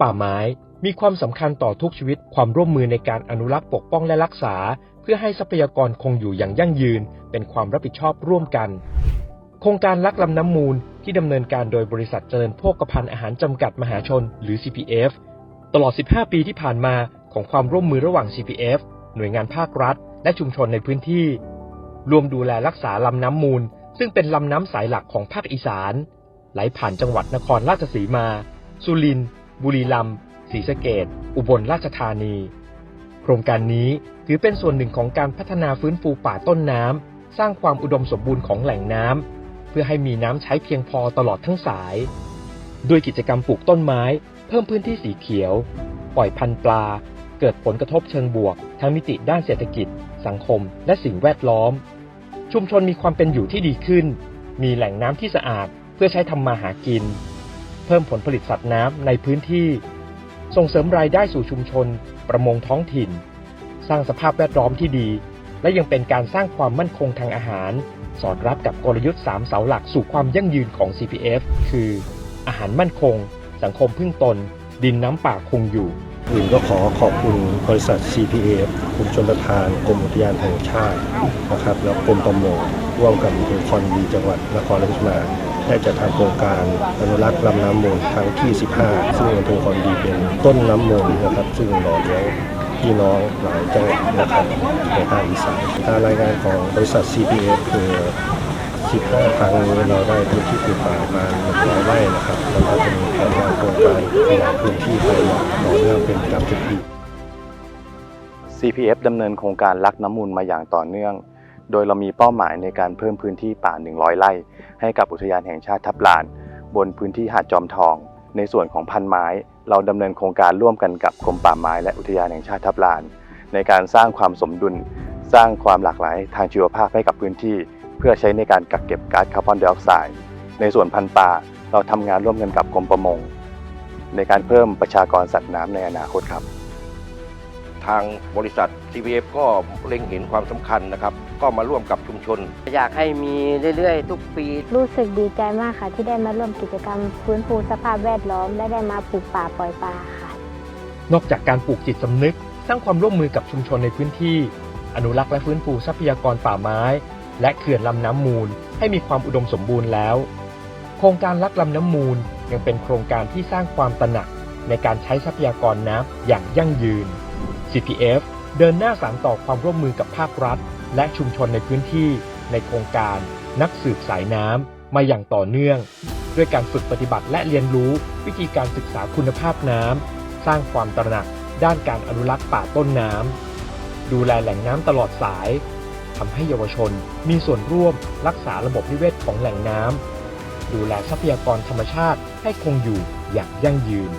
ป่าไม้ มีความสำคัญต่อทุกชีวิตความร่วมมือในการอนุรักษ์ปกป้องและรักษา เพื่อให้ทรัพยากรคงอยู่อย่างยั่งยืน เป็นความรับผิดชอบร่วมกัน โครงการลักลำน้ำมูลที่ดำเนินการโดยบริษัทเจริญโภคภัณฑ์อาหารจำกัดมหาชน หรือ CPF ตลอด 15 ปีที่ผ่านมาของความร่วมมือระหว่าง CPF หน่วยงานภาครัฐ และชุมชนในพื้นที่ รวมดูแลรักษาลำน้ำมูล ซึ่งเป็นลำน้ำสายหลักของภาคอีสาน ไหลผ่านจังหวัดนครราชสีมา สุรินทร์ บุรีรัมย์ศรีสะเกดอุบลราชธานี โครงการนี้ถือเป็นส่วนหนึ่งของการพัฒนาฟื้นฟูป่าต้นน้ำ สร้างความอุดมสมบูรณ์ของแหล่งน้ำ เพื่อให้มีน้ำใช้เพียงพอตลอดทั้งสาย ด้วยกิจกรรมปลูกต้นไม้ เพิ่มพื้นที่สีเขียว ปล่อยพันธุ์ปลา เกิดผลกระทบเชิงบวก ทั้งมิติด้านเศรษฐกิจ สังคม และสิ่งแวดล้อม ชุมชนมีความเป็นอยู่ที่ดีขึ้น มีแหล่งน้ำที่สะอาด เพื่อใช้ทำมาหากิน พิ่มผลผลิตสัตว์น้ำในพื้นที่ ส่งเสริมรายได้สู่ชุมชน ประมงท้องถิ่น สร้างสภาพแวดล้อมที่ดี และยังเป็นการสร้างความมั่นคงทางอาหาร สอดรับกับกลยุทธ์ 3 เสาหลักสู่ความยั่งยืนของ CPF คือ อาหารมั่นคง สังคมพึ่งตน ดินน้ำป่าคงอยู่ อื่นก็ขอขอบคุณบริษัท CPF กรมชลประทานกรมอุทยานแห่งชาตินะครับแล้วกรมประมงร่วมกับอำเภอคอนบุรีจังหวัดนครราชสีมาได้จัดทำโครงการอนุรักษ์ลำน้ำมูลครั้งที่ 15 ซึ่งอำเภอคอนบุรีเป็นต้นน้ำมูลนะครับ ซึ่งหล่อเลี้ยงพี่น้องหลายจังหวัดนะครับในภาคอีสานการรายงานของบริษัท CPF คือ 15 ครั้งนี้เราได้พื้นที่ปลูกป่าประมาณ100ไร่นะครับแล้วก็จะมีแผนงานโครงการขยายพื้นที่ไปต่อเนื่องเป็นประจำทุกปี CPF ดำเนินโครงการลักน้ำมูลมาอย่างต่อเนื่อง โดยเรามีเป้าหมายในการเพิ่มพื้นที่ป่า 100 ไร่ ให้กับอุทยานแห่งชาติทับลาน บนพื้นที่หาดจอมทอง ในส่วนของพันไม้ เราดำเนินโครงการร่วมกันกับกรมป่าไม้และอุทยานแห่งชาติทับลาน ในการสร้างความสมดุล สร้างความหลากหลายทางชีวภาพให้กับพื้นที่ เพื่อใช้ในการกักเก็บก๊าซคาร์บอนไดออกไซด์ในส่วนพันธุ์ป่าเราทำงานร่วมกันกับกรมประมง ในการเพิ่มประชากรสัตว์น้ำในอนาคตครับ ทางบริษัท CPF ก็เล็งเห็นความสำคัญนะครับ ก็มาร่วมกับชุมชน อยากให้มีเรื่อยๆ ทุกปี รู้สึกดีใจมากค่ะ ที่ได้มาร่วมกิจกรรมฟื้นฟูสภาพแวดล้อม และได้มาปลูกป่าปล่อยปลาค่ะ นอกจากการปลูกจิตสำนึก สร้างความร่วมมือกับชุมชนในพื้นที่ อนุรักษ์และฟื้นฟูทรัพยากรป่าไม้ และเขื่อนลำน้ำมูลให้มีความอุดมสมบูรณ์แล้ว โครงการลักลำน้ำมูลยังเป็นโครงการที่สร้างความตระหนักในการใช้ทรัพยากรน้ำอย่างยั่งยืน CPF เดินหน้าสานต่อความร่วมมือกับภาครัฐ และชุมชนในพื้นที่ในโครงการนักสืบสายน้ำมาอย่างต่อเนื่อง ด้วยการฝึกปฏิบัติและเรียนรู้วิธีการศึกษาคุณภาพน้ำสร้างความตระหนักด้านการอนุรักษ์ป่าต้นน้ำดูแลแหล่งน้ำตลอดสาย ทำให้เยาวชน มีส่วนร่วมรักษาระบบนิเวศของแหล่งน้ำดูแลทรัพยากรธรรมชาติให้คงอยู่อย่างยั่งยืน